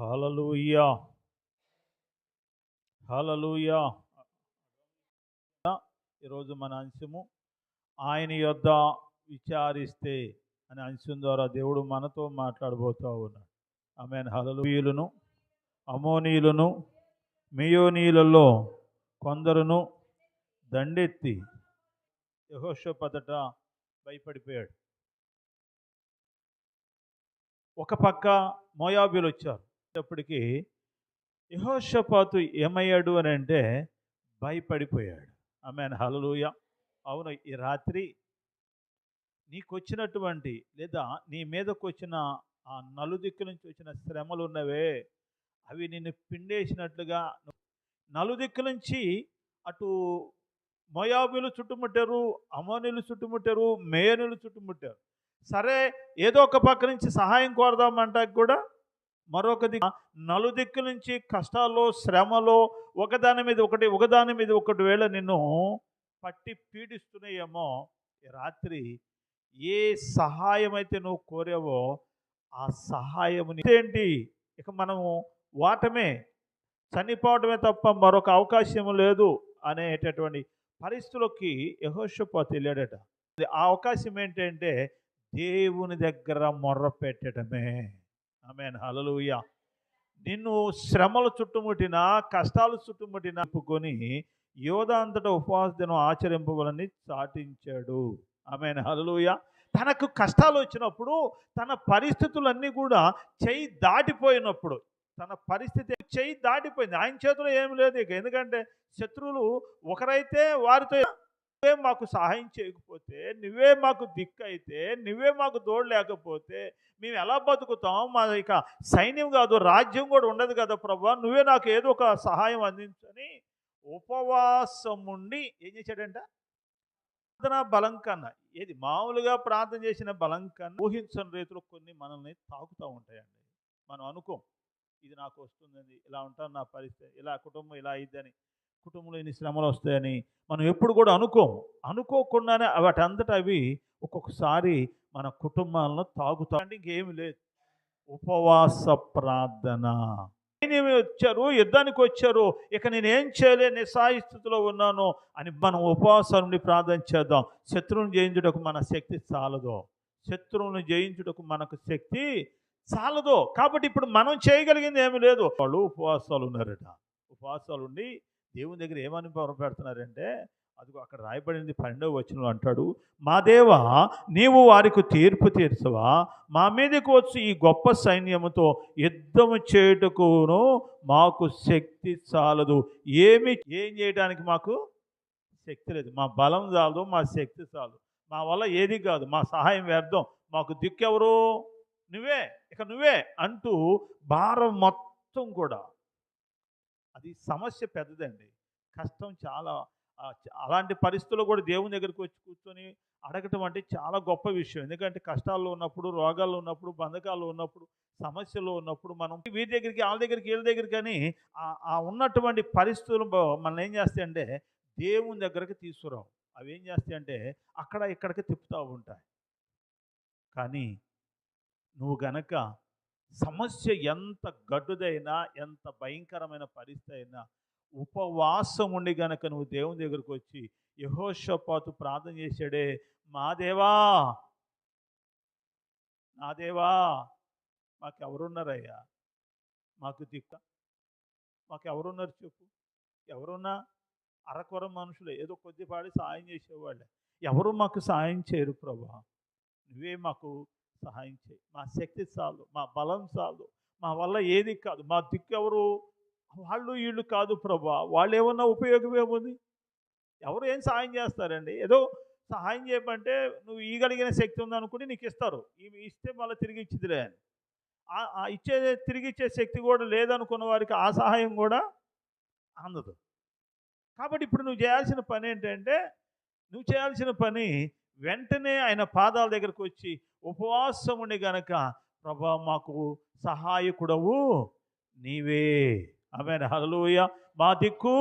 హల్లెలూయా హల్లెలూయా ఈరోజు మన అంశము ఆయన యొద్ద విచారిస్తే అనే అంశం ద్వారా దేవుడు మనతో మాట్లాడబోతూ ఉన్నాడు. ఆమె హలలుయులను అమోనీయులను మియోనీయులలో కొందరును దండెత్తి యహోషపదట భయపడిపోయాడు. ఒక పక్క మోయాబీలు వచ్చారు అప్పటికి యహోషపాతు ఏమయ్యాడు అని అంటే భయపడిపోయాడు. ఆమె హలలుయ అవును ఈ రాత్రి నీకు వచ్చినటువంటి లేదా నీ మీదకు వచ్చిన ఆ నలుదిక్కు నుంచి వచ్చిన శ్రమలు ఉన్నవే అవి నిన్ను పిండేసినట్లుగా నలుదిక్కు నుంచి అటు మొయాబులు చుట్టుముట్టారు అమోనీలు చుట్టుముట్టారు మేయనులు చుట్టుముట్టారు. సరే ఏదో ఒక పక్క నుంచి సహాయం కోరదామంటే కూడా మరొక దిక్కు నలుదిక్కు నుంచి కష్టాలు శ్రమలో ఒకదాని మీద ఒకటి ఒకదాని మీద ఒకటి వేళ నిన్ను పట్టి పీడిస్తున్నాయేమో రాత్రి ఏ సహాయం అయితే నువ్వు కోరావో ఆ సహాయముని ఏంటి ఇక మనము వాటమే చనిపోవడమే తప్ప మరొక అవకాశం లేదు అనేటటువంటి పరిస్థితులకి యహోషపాతు వెళ్ళాడట. ఆ అవకాశం ఏంటంటే దేవుని దగ్గర మొర్ర పెట్టడమే ఆమె హలలుయ నిన్ను శ్రమలు చుట్టుముట్టిన కష్టాలు చుట్టుముట్టిన చెప్పుకొని అంతటా ఉపవాస దినం ఆచరింపవాలని చాటించాడు. ఆమె హలలుయ తనకు కష్టాలు వచ్చినప్పుడు తన పరిస్థితులన్నీ కూడా చెయ్యి దాటిపోయినప్పుడు తన పరిస్థితి చెయ్యి దాటిపోయింది. ఆయన చేతిలో ఏమి లేదు ఇక. ఎందుకంటే శత్రువులు ఒకరైతే వారితో నువ్వే మాకు సహాయం చేయకపోతే నువ్వే మాకు దిక్కు అయితే నువ్వే మాకు తోడు లేకపోతే మేము ఎలా బతుకుతాం? మా ఇక సైన్యం కాదు రాజ్యం కూడా ఉండదు కదా ప్రభా. నువ్వే నాకు ఏదో ఒక సహాయం అందించని ఉపవాసం ఉండి ఏం చేశాడంట? ప్రార్థన బలం కన్నా ఏది మామూలుగా ప్రార్థన చేసిన బలం కన్నా ఊహించని రీతిలో కొన్ని మనల్ని తాకుతూ ఉంటాయండి. మనం అనుకోం ఇది నాకు వస్తుందని ఇలా ఉంటాను నా పరిస్థితి ఇలా కుటుంబం ఇలా అయిద్దని కుటుంబంలో ఎన్ని శ్రమలు వస్తాయని మనం ఎప్పుడు కూడా అనుకోము. అనుకోకుండానే వాటి అంతటా అవి ఒక్కొక్కసారి మన కుటుంబాలను తాగుతా అంటే ఇంకేమి లేదు. ఉపవాస ప్రార్థన. నేనేమి వచ్చారు? యుద్ధానికి వచ్చారు. ఇక నేనేం చేయలే నిస్సాయి స్థితిలో ఉన్నాను అని మనం ఉపవాసం నుండి ప్రార్థన చేద్దాం. శత్రువుని జయించుటకు మన శక్తి చాలదు. శత్రువును జయించుటకు మనకు శక్తి చాలదు. కాబట్టి ఇప్పుడు మనం చేయగలిగింది ఏమి లేదు. వాళ్ళు ఉపవాసాలు ఉన్నారట. ఉపవాసాలు ఉండి దేవుని దగ్గర ఏమని పొరపెడుతున్నారంటే అదిగో అక్కడ రాయబడింది పన్నెండవ వచనంలో అంటాడు మా దేవ నీవు వారికి తీర్పు తీర్చవా? మా మీదకి వచ్చి ఈ గొప్ప సైన్యముతో యుద్ధము చేయుటకును మాకు శక్తి చాలదు. ఏమి ఏం చేయడానికి మాకు శక్తి లేదు. మా బలం చాలదు మా శక్తి చాలదు. మా వల్ల ఏది కాదు మా సహాయం వ్యర్థం. మాకు దిక్కెవరు? నువ్వే ఇక నువ్వే అంటూ భారం మొత్తం కూడా అది సమస్య పెద్దదండి. కష్టం చాలా అలాంటి పరిస్థితుల్లో కూడా దేవుని దగ్గరికి వచ్చి కూర్చొని అడగటం అంటే చాలా గొప్ప విషయం. ఎందుకంటే కష్టాల్లో ఉన్నప్పుడు రోగాల్లో ఉన్నప్పుడు బంధకాల్లో ఉన్నప్పుడు సమస్యలు ఉన్నప్పుడు మనం వీరి దగ్గరికి వాళ్ళ దగ్గరికి వీళ్ళ దగ్గరికి అని ఆ- ఉన్నటువంటి పరిస్థితులు మనం ఏం చేస్తాయంటే దేవుని దగ్గరికి తీసుకురావు. అవి ఏం చేస్తాయంటే అక్కడ ఇక్కడికి తిప్పుతూ ఉంటాయి. కానీ నువ్వు గనక సమస్య ఎంత గడ్డుదైనా ఎంత భయంకరమైన పరిస్థితి అయినా ఉపవాసం ఉండి గనక నువ్వు దేవుని దగ్గరకు వచ్చి యహోషపాతు ప్రార్థన చేశాడే మా దేవా నా దేవా మాకు ఎవరున్నారయ్యా మాకు దిక్క మాకు ఎవరున్నారు చెప్పు. ఎవరున్నా అరకొర మనుషులే ఏదో కొద్దిపాడి సాయం చేసేవాళ్ళే. ఎవరు మాకు సాయం చేయరు ప్రభా. నువ్వే మాకు సహాయం చేయి. మా శక్తి చాలు మా బలం చాలు. మా వల్ల ఏది కాదు. మా దిక్కు ఎవరు? వాళ్ళు వీళ్ళు కాదు ప్రభా. వాళ్ళు ఏమన్నా ఉపయోగం ఏముంది? ఎవరు ఏం సహాయం చేస్తారండి? ఏదో సహాయం చేయమంటే నువ్వు ఇవ్వగలిగిన శక్తి ఉందనుకుని నీకు ఇస్తారు. ఇవి ఇస్తే మళ్ళీ తిరిగి ఇచ్చిదిలే అని. ఆ ఇచ్చే తిరిగి ఇచ్చే శక్తి కూడా లేదనుకున్న వారికి ఆ సహాయం కూడా అందదు. కాబట్టి ఇప్పుడు నువ్వు చేయాల్సిన పని ఏంటంటే నువ్వు చేయాల్సిన పని వెంటనే ఆయన పాదాల దగ్గరకు వచ్చి ఉపవాసం ఉండి గనక ప్రభా మాకు సహాయకుడవు నీవే. ఆమె హలోయ మా దిక్కు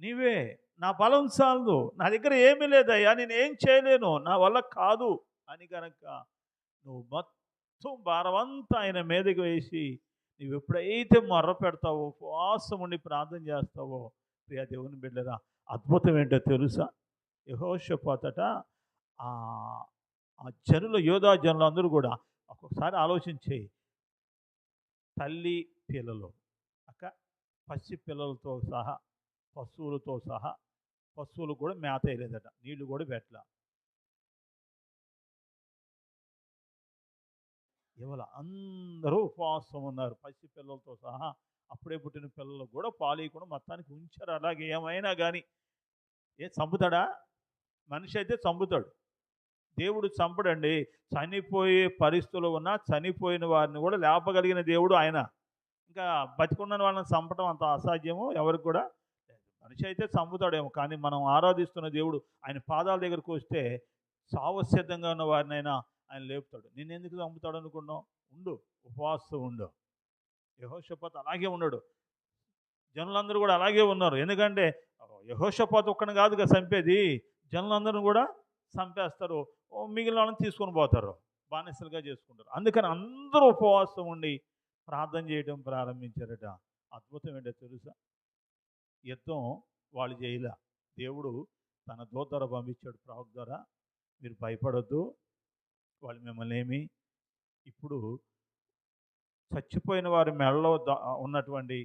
నీవే. నా బలం చాలదు. నా దగ్గర ఏమీ లేదయ్యా. నేను ఏం చేయలేను. నా వల్ల కాదు అని గనక నువ్వు మొత్తం భారమంతా ఆయన మీదకి వేసి నువ్వు ఎప్పుడైతే మొర్ర పెడతావో ఉపవాసం ఉండి ప్రార్థన చేస్తావో ప్రియా దేవుని బిడ్డరా అద్భుతం ఏంటో తెలుసా? యహోషపాతట ఆ ఆ జనుల యోధా జనులు అందరూ కూడా ఒక్కొక్కసారి ఆలోచించే తల్లి పిల్లలు అక్క పసి పిల్లలతో సహా పశువులతో సహా పశువులు కూడా మేత వేయలేదట నీళ్ళు కూడా పెట్టల. ఇవాళ అందరూ ఉపవాసం ఉన్నారు పసి పిల్లలతో సహా అప్పుడే పుట్టిన పిల్లలు కూడా పాలీయకుండా మొత్తానికి ఉంచారు. అలాగే ఏమైనా కానీ ఏ చంపుతాడా? మనిషి అయితే చంపుతాడు. దేవుడు చంపడండి. చనిపోయే పరిస్థితులు ఉన్నా చనిపోయిన వారిని కూడా లేపగలిగిన దేవుడు ఆయన. ఇంకా బతికున్న వాళ్ళని చంపడం అంత అసాధ్యము ఎవరికి కూడా మనిషి అయితే చంపుతాడేమో కానీ మనం ఆరాధిస్తున్న దేవుడు ఆయన పాదాల దగ్గరకు వస్తే సావసిద్ధంగా ఉన్న వారినైనా ఆయన లేపుతాడు. నేను ఎందుకు చంపుతాడు అనుకున్నావు? ఉండు ఉపవాసం ఉండు. యహోషపాత్ అలాగే ఉన్నాడు. జనులందరూ కూడా అలాగే ఉన్నారు. ఎందుకంటే యహోషపాత్ ఒక్కని కాదుగా చంపేది. జనులందరూ కూడా చంపేస్తారు. ఓ మిగిలిన వాళ్ళని తీసుకొని పోతారు. బానిసలుగా చేసుకుంటారు. అందుకని అందరూ ఉపవాసం ఉండి ప్రార్థన చేయడం ప్రారంభించారట. అద్భుతం ఏంటో తెలుసా? యుద్ధం వాళ్ళు చేయలే. దేవుడు తన దూత ద్వారా పంపించాడు. ప్రాక్ ద్వారా మీరు భయపడొద్దు. వాళ్ళు మిమ్మల్ని ఏమి ఇప్పుడు చచ్చిపోయిన వారి మెడలో ఉన్నటువంటి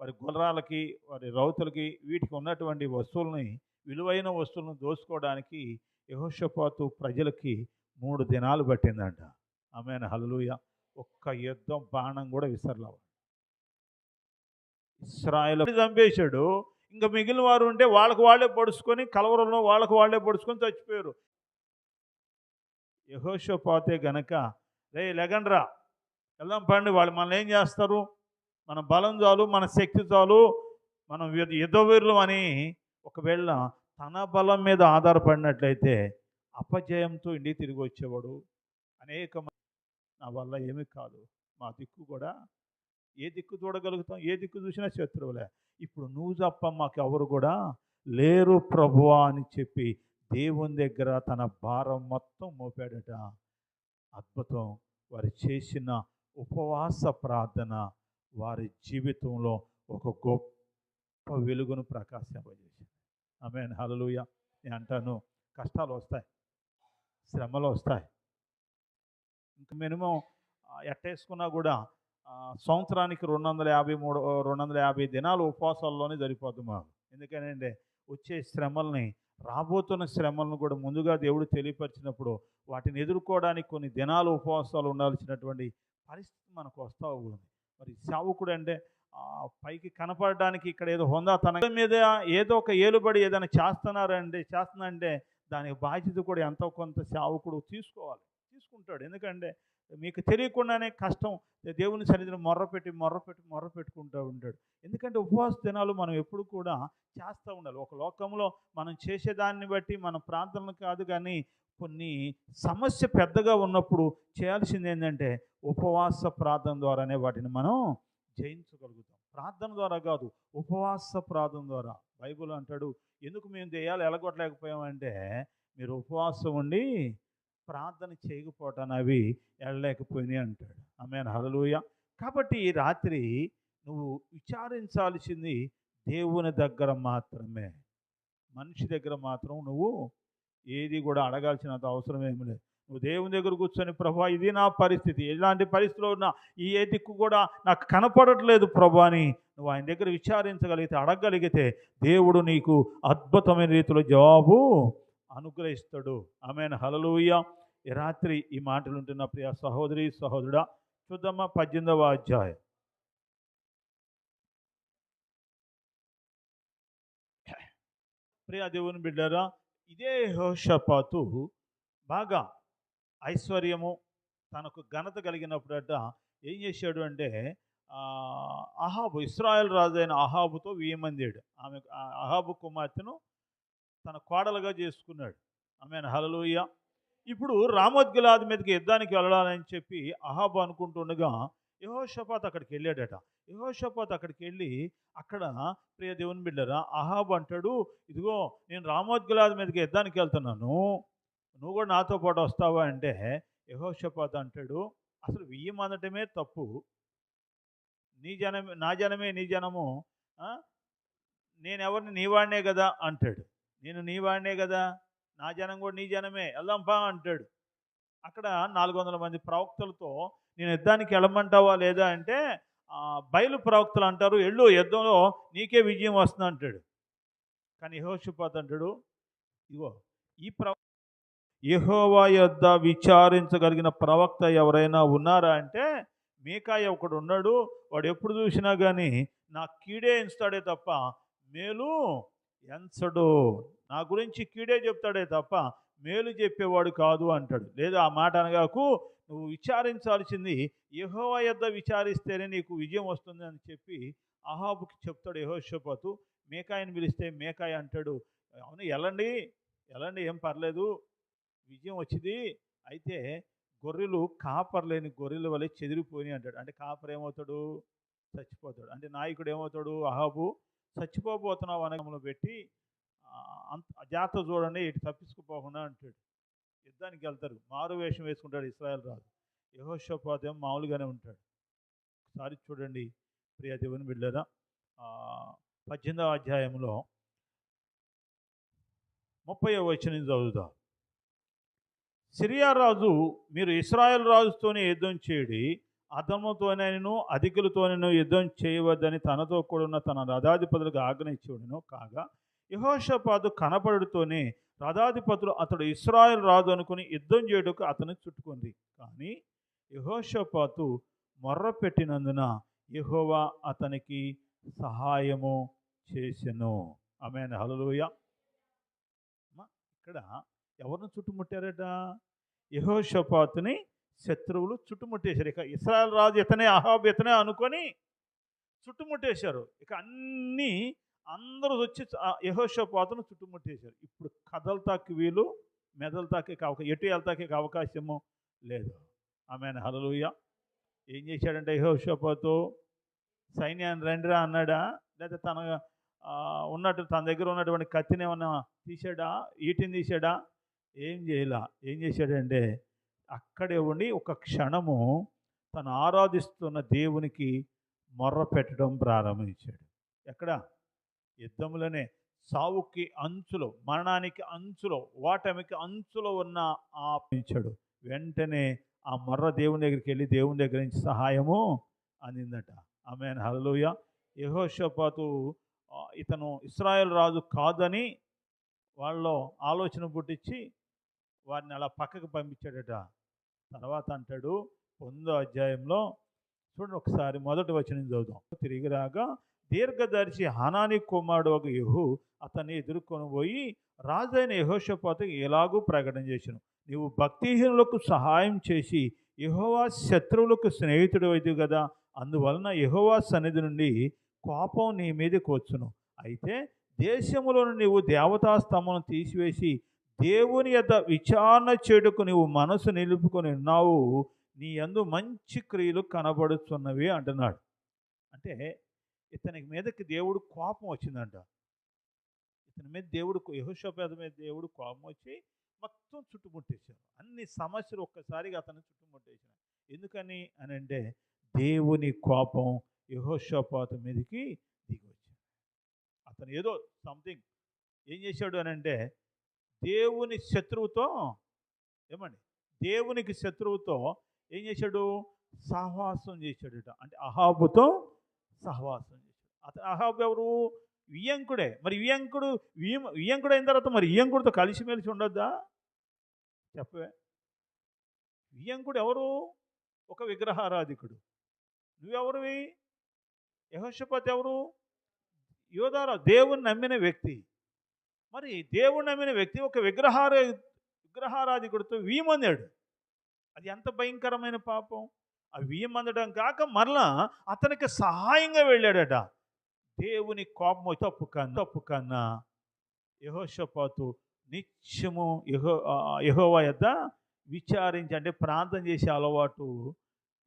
వారి గుర్రాలకి వారి రౌతులకి వీటికి ఉన్నటువంటి వస్తువుల్ని విలువైన వస్తువులను దోచుకోవడానికి యహోషపాతు ప్రజలకి మూడు దినాలు పట్టిందంట. ఆమె హలలుయ ఒక్క యుద్ధం బాణం కూడా విసరలేవు ఇస్రాయల్ చంపేశాడు. ఇంకా మిగిలిన వారు ఉంటే వాళ్ళకు వాళ్ళే పొడుచుకొని కలవరంలో వాళ్ళకు వాళ్ళే పొడుచుకొని చచ్చిపోయారు. యహోషపాతే గనక రే లెగండ్రా వెళ్దాం పండి. వాళ్ళు మనల్ని ఏం చేస్తారు? మన బలం చాలు మన శక్తి చాలు మనం యుద్ధ- అని ఒకవేళ తన బలం మీద ఆధారపడినట్లయితే అపజయంతో ఇంటికి తిరిగి వచ్చేవాడు. అనేక నా వల్ల ఏమీ కాదు. మా దిక్కు కూడా ఏ దిక్కు చూడగలుగుతాం? ఏ దిక్కు చూసినా శత్రువులే. ఇప్పుడు నువ్వు తప్ప మాకు ఎవరు కూడా లేరు ప్రభువా అని చెప్పి దేవుని దగ్గర తన భారం మొత్తం మోపాడట. అద్భుతం. వారు చేసిన ఉపవాస ప్రార్థన వారి జీవితంలో ఒక గొప్ప వెలుగును ప్రకాశింపజేసింది. ఆమె హలలుయ నేను అంటాను కష్టాలు వస్తాయి శ్రమలు వస్తాయి. ఇంకా మినిమం ఎట్టేసుకున్నా కూడా సంవత్సరానికి రెండు వందల యాభై మూడు రెండు వందల యాభై దినాలు ఉపవాసాల్లోనే సరిపోద్ది మాకు. ఎందుకనంటే వచ్చే శ్రమల్ని రాబోతున్న శ్రమలను కూడా ముందుగా దేవుడు తెలియపరిచినప్పుడు వాటిని ఎదుర్కోవడానికి కొన్ని దినాలు ఉపవాసాలు ఉండాల్సినటువంటి పరిస్థితి మనకు వస్తూ ఉంది. మరి సేవకుడు అంటే పైకి కనపడడానికి ఇక్కడ ఏదో హోందా తన మీద ఏదో ఒక ఏలుబడి ఏదైనా చేస్తున్నారంటే చేస్తున్నారంటే దానికి బాధ్యత కూడా ఎంతో కొంత సేవకుడు తీసుకోవాలి తీసుకుంటాడు. ఎందుకంటే మీకు తెలియకుండానే కష్టం దేవుని సన్నిధిని మొర్రపెట్టి మొర్రపెట్టి మొర్ర పెట్టుకుంటూ ఉంటాడు. ఎందుకంటే ఉపవాస దినాలు మనం ఎప్పుడు కూడా చేస్తూ ఉండాలి. ఒక లోకంలో మనం చేసేదాన్ని బట్టి మన ప్రార్థనలు కాదు కానీ కొన్ని సమస్య పెద్దగా ఉన్నప్పుడు చేయాల్సింది ఏంటంటే ఉపవాస ప్రార్థన ద్వారానే వాటిని మనం జయించగలుగుతాం ప్రార్థన ద్వారా కాదు ఉపవాస ప్రార్థన ద్వారా. బైబుల్ అంటాడు ఎందుకు మేము దెయ్యాలు ఎలగొట్టలేకపోయామంటే మీరు ఉపవాసం ఉండి ప్రార్థన చేయకపోవటాన్ని అవి వెళ్ళలేకపోయినాయి అంటాడు. ఆమె హలలుయ కాబట్టి ఈ రాత్రి నువ్వు విచారించాల్సింది దేవుని దగ్గర మాత్రమే. మనిషి దగ్గర మాత్రం నువ్వు ఏది కూడా అడగాల్సినంత అవసరం ఏమి లేదు. నువ్వు దేవుని దగ్గర కూర్చొని ప్రభా ఇది నా పరిస్థితి. ఎలాంటి పరిస్థితిలో ఉన్నా ఈ ఏ దిక్కు కూడా నాకు కనపడట్లేదు ప్రభా అని నువ్వు ఆయన దగ్గర విచారించగలిగితే అడగగలిగితే దేవుడు నీకు అద్భుతమైన రీతిలో జవాబు అనుగ్రహిస్తాడు. ఆమెను. హలలుయ ఈ రాత్రి ఈ మాటలు ఉంటున్న ప్రియ సహోదరి సహోదరుడా చూద్దామా పద్దెనిమిదవ అధ్యాయం. ప్రియ దేవుని బిడ్డారా ఇదే హోషపాతు బాగా ఐశ్వర్యము తనకు ఘనత కలిగినప్పుడట ఏం చేశాడు అంటే అహాబు ఇస్రాయల్ రాజు అయిన అహాబుతో వేయమందాడు ఆమె ఆ అహాబు కుమార్తెను తన కోడలుగా చేసుకున్నాడు. ఆమె హలలోయ ఇప్పుడు రామోద్గిలాది మీదకి యుద్ధానికి వెళ్ళాలని చెప్పి అహాబు అనుకుంటుండగా యహోషపాత్ అక్కడికి వెళ్ళాడట. యహోషపాత్ అక్కడికి వెళ్ళి అక్కడ ప్రియ దేవుని బిడ్డరా అహాబు అంటాడు ఇదిగో నేను రామోద్గిలాది మీదకి యుద్ధానికి వెళ్తున్నాను. నువ్వు కూడా నాతో పాటు వస్తావా? అంటే యహోషపాత్ అంటాడు అసలు వెయ్యమనటమే తప్పు. నీ జనమే నా జనమే నీ జనము ఆ, నేనెవరిని నీవాడినే కదా? అంటాడు. నేను నీవాడినే కదా? నా జనం కూడా నీ జనమే. వెళ్దాంపా అంటాడు. అక్కడ నాలుగు వందల మంది ప్రవక్తలతో నేను యుద్ధానికి వెళ్ళమంటావా లేదా? అంటే బయలు ప్రవక్తలు అంటారు ఎళ్ళు యుద్ధంలో నీకే విజయం వస్తుంది అంటాడు కానీ యహోషపాత్ అంటాడు ఇగో ఈ ప్రవ యహోవా యొద్ద విచారించగలిగిన ప్రవక్త ఎవరైనా ఉన్నారా అంటే మీకాయ ఒకడు ఉన్నాడు వాడు ఎప్పుడు చూసినా కానీ నా కీడే ఎంచుతాడే తప్ప మేలు ఎంచడు. నా గురించి కీడే చెప్తాడే తప్ప మేలు చెప్పేవాడు కాదు అంటాడు. లేదా ఆ మాట అనగాకు నువ్వు విచారించాల్సింది యహోవా యొద్ద విచారిస్తేనే నీకు విజయం వస్తుంది అని చెప్పి అహాబుకి చెప్తాడు యహోషపోతు. మేకాయని పిలిస్తే మేకాయ అంటాడు. అవును ఎలాండి ఎలాండి ఏం పర్లేదు. విజయం వచ్చింది. అయితే గొర్రెలు కాపర్ లేని గొర్రెల వలె చెదిరిపోయి అంటాడు. అంటే కాపర్ ఏమవుతాడు? చచ్చిపోతాడు. అంటే నాయకుడు ఏమవుతాడు? అహాబు చచ్చిపోబోతున్నావు అనగంలో పెట్టి అంత జాగ్రత్త చూడండి ఇటు తప్పించుకుపోకుండా అంటాడు. యుద్ధానికి వెళ్తారు. మారు వేషం వేసుకుంటాడు. ఇస్రాయల్ రాజు యహోషోపాతం మామూలుగానే ఉంటాడు. ఒకసారి చూడండి ప్రియ దేవుని బిడ్డరా పద్దెనిమిదవ అధ్యాయంలో ముప్పై వచ్చిన చదువుదాం. సిరియా రాజు మీరు ఇస్రాయల్ రాజుతోనే యుద్ధం చేయడి అతముతోనైనను అధికులతోనైనా యుద్ధం చేయవద్దని తనతో కూడిన తన రథాధిపతులకు ఆజ్ఞ కాగా యహోషపాదు కనపడుతోనే రథాధిపతులు అతడు ఇస్రాయల్ రాజు అనుకుని యుద్ధం చేయుటకు అతను చుట్టుకుంది. కానీ యహోషపాతు మొర్ర పెట్టినందున యహోవా అతనికి సహాయము చేసెను. ఆమె హలలోయ ఇక్కడ ఎవరిని చుట్టుముట్టారట? యహోషపాతుని శత్రువులు చుట్టుముట్టేశారు. ఇక ఇస్రాయల్ రాజు ఇతనే అహాబ్ ఇతనే అనుకొని చుట్టుముట్టేశారు. ఇక అన్నీ అందరూ వచ్చి యహోషపాతును చుట్టుముట్టేశారు. ఇప్పుడు కదలతాకి వీలు మెదలతాకి కావక ఎటు వెళ్తాకే అవకాశము లేదు. ఆమె హలలుయ ఏం చేశాడంటే యహోషపాతు? సైన్యాన్ని రండిరా అన్నాడా? లేదా తన ఉన్నట్టు తన దగ్గర ఉన్నటువంటి కత్తిని ఏమన్నా తీసాడా ఈటిని తీసాడా ఏం చేయలా? ఏం చేశాడంటే అక్కడే ఉండి ఒక క్షణము తను ఆరాధిస్తున్న దేవునికి మొర్ర పెట్టడం ప్రారంభించాడు. ఎక్కడ? యుద్ధంలోనే సావుకి అంచులో మరణానికి అంచులో ఓటమికి అంచులో ఉన్న ఆపించాడు వెంటనే ఆ మొర్ర దేవుని దగ్గరికి వెళ్ళి దేవుని దగ్గర నుంచి సహాయము అందిందట. ఆమె హలోయ యహోషపాతు ఇతను ఇస్రాయల్ రాజు కాదని వాళ్ళలో ఆలోచన పుట్టించి వారిని అలా పక్కకు పంపించాడట. తర్వాత అంటాడు పొందో అధ్యాయంలో చూడండి ఒకసారి మొదటి వచనం చదువుదాం. తిరిగి రాగా దీర్ఘదర్శి హనాని కుమారుడు ఒక యహు అతన్ని ఎదుర్కొని పోయి రాజైన యహోషపాత ఎలాగూ ప్రకటన చేశాను. నీవు భక్తిహీనులకు సహాయం చేసి యహోవా శత్రువులకు స్నేహితుడు అయితే కదా. అందువలన యహోవా సన్నిధి నుండి కోపం నీ మీదకి వచ్చును. అయితే దేశంలోని నీవు దేవతాస్తంభను తీసివేసి దేవుని యొక్క విచారణ చెడుకు నీవు మనసు నిలుపుకొని ఉన్నావు నీ యందు మంచి క్రియలు కనబడుతున్నవి అంటున్నాడు. అంటే ఇతని మీదకి దేవుడు కోపం వచ్చిందంట. ఇతని మీద దేవుడు యహోషోపేద మీద దేవుడు కోపం వచ్చి మొత్తం చుట్టుముట్టేశారు. అన్ని సమస్యలు ఒక్కసారిగా అతను చుట్టుముట్టేశారు. ఎందుకని అని అంటే దేవుని కోపం యహోషోపాత మీదకి దిగి వచ్చింది. అతను ఏదో సంథింగ్ ఏం చేశాడు అని అంటే దేవుని శత్రువుతో ఏమండి? దేవునికి శత్రువుతో ఏం చేశాడు? సహవాసం చేశాడుట. అంటే అహాబుతో సహవాసం చేశాడు. అతను అహాబు ఎవరు? వియంకుడే. మరి వియంకుడు వియం వియంకుడు అయిన తర్వాత మరి వియంకుడితో కలిసిమెలిసి ఉండొద్దా? చెప్పవే. వియంకుడు ఎవరు? ఒక విగ్రహారాధికుడు. నువ్వెవరివి? యహోషపతి ఎవరు? యోధారా దేవుని నమ్మిన వ్యక్తి. మరి దేవుడు నమ్మిన వ్యక్తి ఒక విగ్రహార విగ్రహారాధికుడితో వీయమందాడు అది ఎంత భయంకరమైన పాపం. ఆ వీయమందడం కాక మరలా అతనికి సహాయంగా వెళ్ళాడట. దేవుని కోపం వచ్చి తప్పు కన్నా తప్పు కన్నా యహోషపాతు నిత్యము యహో యహోవా యొద్ద విచారించి అంటే ప్రార్థన చేసే అలవాటు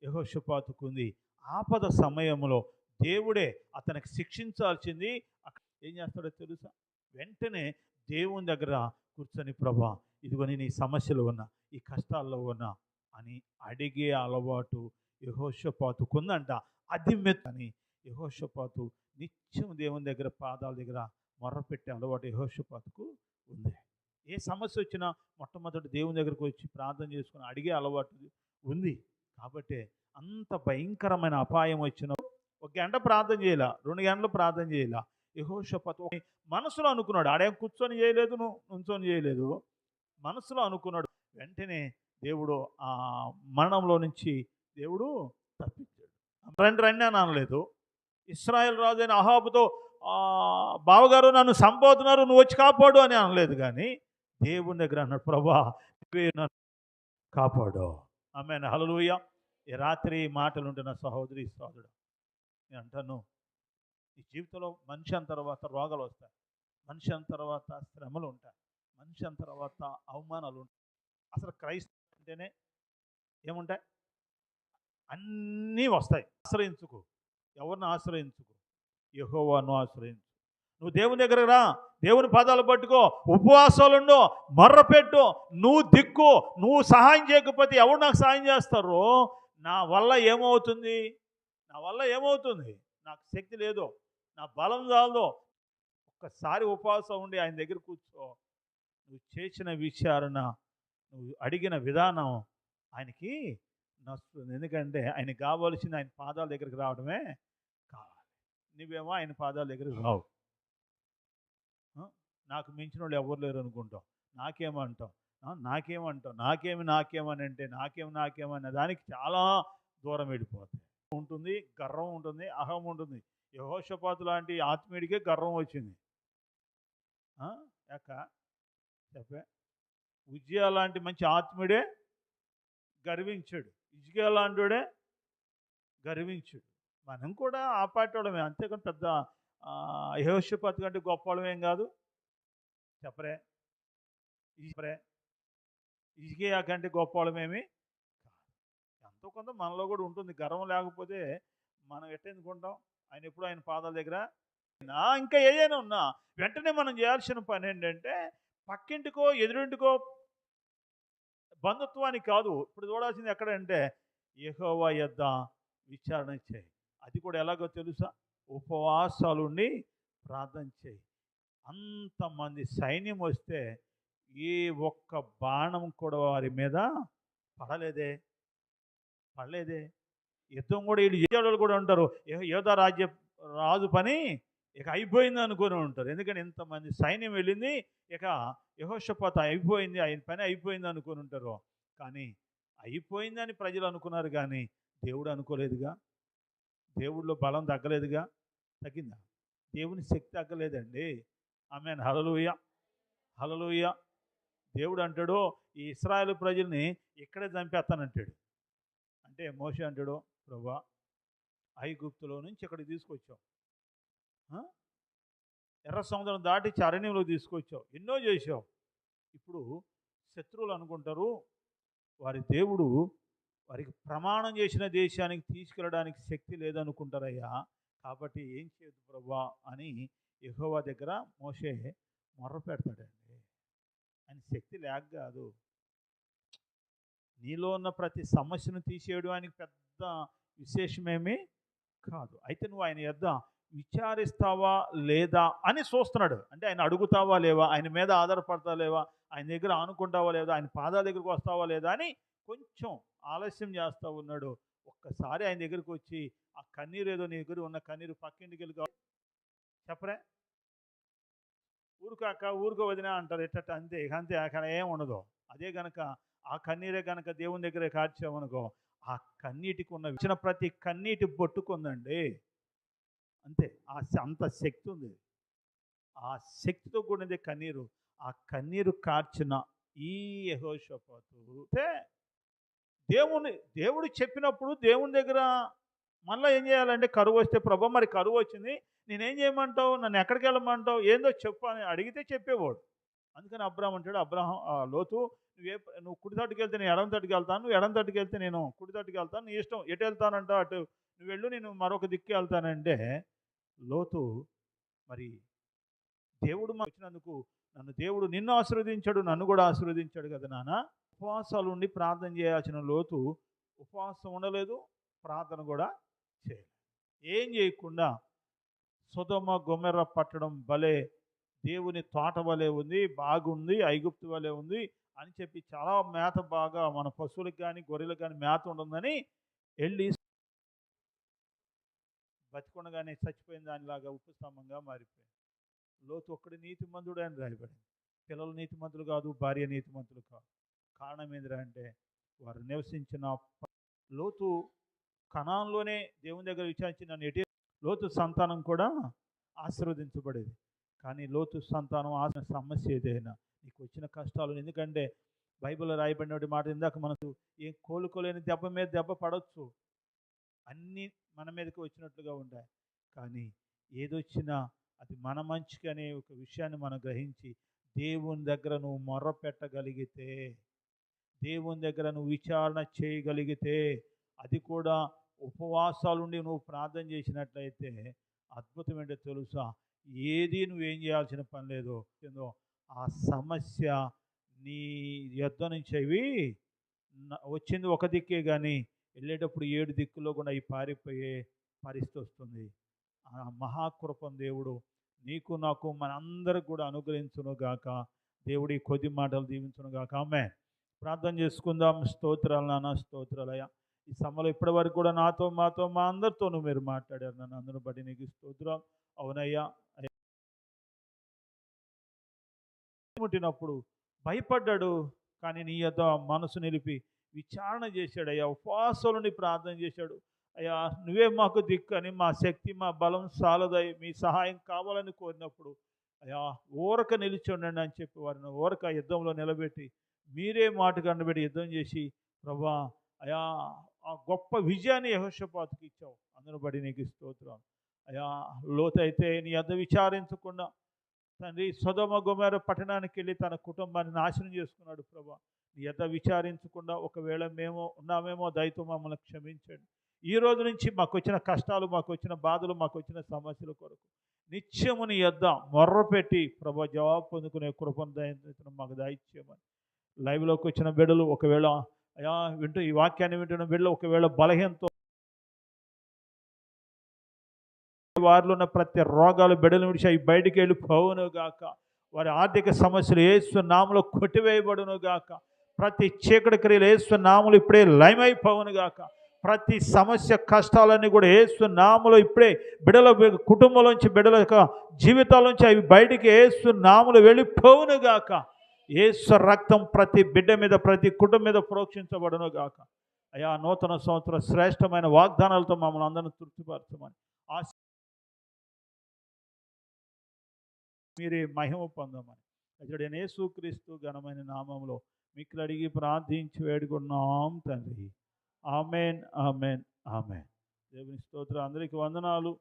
యహోషపాతుకుంది. ఆపద సమయంలో దేవుడే అతనికి శిక్షించాల్సింది. అక్కడ ఏం చేస్తాడో తెలుసా? వెంటనే దేవుని దగ్గర కూర్చొని ప్రభా ఇదిగోని నీ సమస్యలు ఉన్నా ఈ కష్టాల్లో ఉన్నా అని అడిగే అలవాటు యహోషపాతుకుందంట అది మెత్తని యహోషపాతు నిత్యం దేవుని దగ్గర పాదాల దగ్గర మొర్రపెట్టే అలవాటు యహోషపాతుకు ఉంది. ఏ సమస్య వచ్చినా మొట్టమొదటి దేవుని దగ్గరకు వచ్చి ప్రార్థన చేసుకుని అడిగే అలవాటు ఉంది. కాబట్టి అంత భయంకరమైన అపాయం వచ్చిన ఒక గంట ప్రార్థన చేయాల రెండు గంటలు ప్రార్థన చేయాల. యహోషపత్ మనసులో అనుకున్నాడు ఆడేం కూర్చొని చేయలేదు నువ్వు? నుంచొని చేయలేదు. మనసులో అనుకున్నాడు వెంటనే దేవుడు ఆ మరణంలో నుంచి దేవుడు తప్పించాడు. రండి రండి అని అనలేదు. ఇస్రాయల్ రాజు అయిన అహాబుతో బావగారు నన్ను సంపోతున్నారు నువ్వు వచ్చి కాపాడు అని అనలేదు కానీ దేవుని దగ్గర అన్నాడు ప్రభా నన్ను కాపాడు. ఆమె హలలుయ ఈ రాత్రి ఈ నా సహోదరి సోదరుడు నేను అంటాను ఈ జీవితంలో మనిషి అన్న తర్వాత రోగాలు వస్తాయి. మనిషి అన్న తర్వాత శ్రమలు ఉంటాయి. మనిషి అన్న తర్వాత అవమానాలు ఉంటాయి. అసలు క్రైస్తవ అంటేనే ఏముంటాయి? అన్నీ వస్తాయి. ఆశ్రయించుకో. ఎవరిని ఆశ్రయించుకో? యహోవాను ఆశ్రయించు. నువ్వు దేవుని దగ్గర రా. దేవుని పదాలు పట్టుకో. ఉపవాసాలుండు మర్రపెట్టు నువ్వు దిక్కు. నువ్వు సహాయం చేయకపోతే ఎవరు నాకు సహాయం చేస్తారో? నా వల్ల ఏమవుతుంది? నా వల్ల ఏమవుతుంది? నాకు శక్తి లేదు. నా బలం చాలదు. ఒక్కసారి ఉపవాసం ఉండి ఆయన దగ్గర కూర్చో. నువ్వు చేసిన విచారణ నువ్వు అడిగిన విధానం ఆయనకి నచ్చుతుంది. ఎందుకంటే ఆయన కావాల్సింది ఆయన పాదాల దగ్గరికి రావడమే కావాలి. నువ్వేమో ఆయన పాదాల దగ్గరికి రావు. నాకు మించిన వాళ్ళు ఎవరు లేరు అనుకుంటావు. నాకేమంటావు? ఆ? నాకేమంటావు? నాకేమి నాకేమని అంటే నాకేమి నాకేమని దానికి చాలా దూరం వెళ్ళిపోతుంది ఉంటుంది గర్వం ఉంటుంది అహం ఉంటుంది. యహోషపాతు లాంటి ఆత్మీయుడికే గర్వం వచ్చింది. ఆ? యాక చెప్పే? ఉజ్జయ లాంటి మంచి ఆత్మీయుడే గర్వించాడు. ఇజ్జియా లాంటివాడే గర్వించాడు. మనం కూడా ఆ పార్టీ వాళ్ళమే. అంతేకాని పెద్ద యహోషపాతు కంటే గొప్ప వాళ్ళమేం కాదు. చెప్పరే? చెప్పరే? ఇజ్గియా కంటే గొప్ప వాళ్ళమేమి కాదు. ఎంతో కొంత మనలో కూడా ఉంటుంది. గర్వం లేకపోతే మనం ఎట్టేందుకుంటాం ఆయన ఎప్పుడు ఆయన పాదాల దగ్గర? ఇంకా ఏదైనా ఉన్నా వెంటనే మనం చేయాల్సిన పని ఏంటంటే పక్కింటికో ఎదురింటికో బంధుత్వానికి కాదు. ఇప్పుడు చూడాల్సింది ఎక్కడంటే ఎహోవా యొద్ద విచారణ చేయి. అది కూడా ఎలాగో తెలుసా? ఉపవాసాలుండి ప్రార్థన చేయి. అంతమంది సైన్యం వస్తే ఏ ఒక్క బాణం కూడా వారి మీద పడలేదే. పడలేదే. యుద్ధం కూడా వీళ్ళు యుద్ధాలు కూడా ఉంటారు. ఏ- యోధ రాజ్య రాజు పని ఇక అయిపోయింది అనుకుని ఉంటారు. ఎందుకంటే ఇంతమంది సైన్యం వెళ్ళింది ఇక యహోషపాత అయిపోయింది ఆయన పని అయిపోయింది అనుకుని ఉంటారు. కానీ అయిపోయిందని ప్రజలు అనుకున్నారు కానీ దేవుడు అనుకోలేదుగా? దేవుడిలో బలం తగ్గలేదుగా? తగ్గిందా? దేవుని శక్తి తగ్గలేదండి. ఆమె హలలుయ హలలుయ దేవుడు అంటాడు ఈ ఇస్రాయల్ ప్రజల్ని ఇక్కడే చంపేస్తానంటాడు. అంటే మోషి అంటాడు ప్రభా ఐగుప్తులో నుంచి ఇక్కడికి తీసుకొచ్చావు. ఎర్ర సముద్రం దాటి చరణ్యంలో తీసుకొచ్చావు. ఎన్నో చేసావు ఇప్పుడు శత్రువులు అనుకుంటారు వారి దేవుడు వారికి ప్రమాణం చేసిన దేశానికి తీసుకెళ్ళడానికి శక్తి లేదనుకుంటారయ్యా. కాబట్టి ఏం చేయదు ప్రభా అని యహోవా దగ్గర మోసే మొర్ర పెడతాడండి. ఆయన శక్తి లేక కాదు. నీలో ఉన్న ప్రతి సమస్యను తీసేయడం ఆయనకి పెద్ద విశేషమేమీ కాదు. అయితే నువ్వు ఆయన యొద్ద విచారిస్తావా లేదా అని చూస్తున్నాడు అంటే ఆయన అడుగుతావా లేవా? ఆయన మీద ఆధారపడతావా లేవా? ఆయన దగ్గర ఆనుకుంటావా లేదా? ఆయన పాదాల దగ్గరకు వస్తావా లేదా అని కొంచెం ఆలస్యం చేస్తూ ఉన్నాడు. ఒక్కసారి ఆయన దగ్గరికి వచ్చి ఆ కన్నీరు ఏదో నీ దగ్గర ఉన్న కన్నీరు పక్కింటికి వెళ్ళి చెప్పరే? ఊరుకాక ఊరుకో వదినా అంటారు. ఎట్ట అంతే ఇక అంతే అక్కడ ఏం ఉండదు. అదే గనక ఆ కన్నీరే గనక దేవుని దగ్గర కార్చామనుకో ఆ కన్నీటికి ఉన్న ఇచ్చిన ప్రతి కన్నీటి బొట్టుకుందండి. అంతే. ఆ అంత శక్తి ఉంది. ఆ శక్తితో కూడినది కన్నీరు. ఆ కన్నీరు కార్చిన ఈ యహోషపాతు అంటే దేవుని దేవుడు చెప్పినప్పుడు దేవుని దగ్గర మళ్ళీ ఏం చేయాలంటే కరువు వస్తే ప్రభా మరి కరువు వచ్చింది. నేనేం చేయమంటావు? నన్ను ఎక్కడికి వెళ్ళమంటావు? ఏందో చెప్పు అని అడిగితే చెప్పేవాడు. అందుకని అబ్రాహం అంటాడు అబ్రాహం లోతు నువ్వే నువ్వు కుడి తట్టుకు వెళ్తే నేను ఎడం తట్టుకు వెళ్తాను నువ్వు ఎడం తట్టుకు వెళ్తే నేను కుడి తట్టుకు వెళ్తాను నీ ఇష్టం ఎటు వెళ్తానంట అటు నువ్వు వెళ్ళు నేను మరొక దిక్కు వెళ్తానంటే లోతు మరి దేవుడు మాకు వచ్చినందుకు నన్ను దేవుడు నిన్ను ఆశీర్వదించాడు నన్ను కూడా ఆశీర్వదించాడు కదా నాన్న ఉపవాసాలు ఉండి ప్రార్థన చేయాల్సిన లోతు ఉపవాసం ఉండలేదు ప్రార్థన కూడా చేయలేదు. ఏం చేయకుండా సుధమ గుమెర్ర పట్టడం భలే దేవుని తోట వలె ఉంది బాగుంది ఐగుప్తు వలె ఉంది అని చెప్పి చాలా మేత బాగా మన పశువులకు కానీ గొర్రెలకు కానీ మేత ఉంటుందని వెళ్ళి బతికొనగానే చచ్చిపోయిన దానిలాగా ఉప్పు మారిపోయింది లోతు ఒక్కడి నీతిమంతుడు అని రాయబడింది. పిల్లలు నీతిమంతులు కాదు భార్య నీతిమంతులు కాదు. కారణం ఏందిరా అంటే వారు నివసించిన లోతు కణాల్లోనే దేవుని దగ్గర విచారించి నన్ను ఎటు లోతు సంతానం కూడా ఆశీర్వదించబడేది. కానీ లోతు సంతానం ఆసిన సమస్య ఏదైనా నీకు వచ్చిన కష్టాలు ఎందుకంటే బైబిల్లో రాయబడిన మాట ఇందాక మనకు ఏం కోలుకోలేని దెబ్బ మీద దెబ్బ పడవచ్చు అన్నీ మన మీదకి వచ్చినట్లుగా ఉంటాయి కానీ ఏదొచ్చినా అది మన మంచికి అనే ఒక విషయాన్ని మనం గ్రహించి దేవుని దగ్గర నువ్వు మొర్ర పెట్టగలిగితే దేవుని దగ్గర నువ్వు విచారణ చేయగలిగితే అది కూడా ఉపవాసాలుండి నువ్వు ప్రార్థన చేసినట్లయితే అద్భుతం ఏంటో తెలుసా? ఏది నువ్వేం చేయాల్సిన పని లేదు ఏందో ఆ సమస్య నీ యొద్ద నుంచి అవి వచ్చింది ఒక దిక్కే కానీ వెళ్ళేటప్పుడు ఏడు దిక్కులో కూడా అవి పారిపోయే పరిస్థితి వస్తుంది. ఆ మహాకృపం దేవుడు నీకు నాకు మనందరికి కూడా అనుగ్రహించును గాక. దేవుడి కొద్ది మాటలు దీవించును గాక. ఆమె ప్రార్థన చేసుకుందాం. స్తోత్రాలు నాన్న స్తోత్రాలయ ఈ సమయంలో ఇప్పటి వరకు కూడా నాతో మాతో మా అందరితోనూ మీరు మాట్లాడారు. నన్ను అందరూ బట్టి నీకు స్తోత్రం. అవునయ్యా. ముట్టినప్పుడు భయపడ్డాడు. కానీ నీ యొద్ద మనసు నిలిపి విచారణ చేశాడు. అయ్యా ఉపవాసాలని ప్రార్థన చేశాడు. అయ్యా నువ్వే మాకు దిక్కు అని మా శక్తి మా బలం సాలదై. మీ సహాయం కావాలని కోరినప్పుడు అయ్యా ఊరక నిలిచి ఉండండి అని చెప్పి వారిని ఊరక యుద్ధంలో నిలబెట్టి మీరే మాట కనబెట్టి యుద్ధం చేసి ప్రభా అయా ఆ గొప్ప విజయాన్ని యహోషపాతుకి ఇచ్చావు. అందరబడి నీకు స్తోత్రం. అయా లోతైతే నీ అద్ద విచారించకుండా తండ్రి సొదమ గుమేర పట్టణానికి వెళ్ళి తన కుటుంబాన్ని నాశనం చేసుకున్నాడు ప్రభా. నీ ఎద్ద విచారించకుండా ఒకవేళ మేము ఉన్నామేమో దయతో మమ్మల్ని క్షమించండి. ఈ రోజు నుంచి మాకు వచ్చిన కష్టాలు మాకు వచ్చిన బాధలు మాకు వచ్చిన సమస్యల కొరకు నిత్యము నీ యొద్ద మొర్ర పెట్టి ప్రభా జవాబు పొందుకునే కృపను దయచేయమని మాకు దయచేయమని. లైవ్లోకి వచ్చిన బిడలు ఒకవేళ అయ్యా వింటూ ఈ వాక్యాన్ని వింటున్న బిడ్డలు ఒకవేళ బలహీనతో వారిలో ఉన్న ప్రతి రోగాలు బిడ్డలు విడిచి అవి బయటికి వెళ్ళి పోవును గాక. వారి ఆర్థిక సమస్యలు ఏసు నామలో కొట్టివేయబడును గాక. ప్రతి చీకటి క్రియలు ఏసు నామలు ఇప్పుడే లయమైపోవును గాక. ప్రతి సమస్య కష్టాలన్నీ కూడా ఏసు నామలో ఇప్పుడే బిడల కుటుంబంలోంచి బిడల యొక్క జీవితాల్లోంచి అవి బయటికి ఏసు నామలు వెళ్ళిపోవును గాక. ఏసు రక్తం ప్రతి బిడ్డ మీద ప్రతి కుటుంబం మీద ప్రోక్షించబడను గాక. అయా నూతన సంవత్సరం శ్రేష్టమైన వాగ్దానాలతో మమ్మల్ని అందరిని తృప్తిపరచమని ఆశ మీరే మహిమ పొందమని. అతడైన యేసుక్రీస్తు ఘనమైన నామంలో మీకు అడిగి ప్రార్థించి వేడుకున్నాం తండ్రి. Amen amen amen. దేవుని స్తోత్రం. అందరికీ వందనాలు.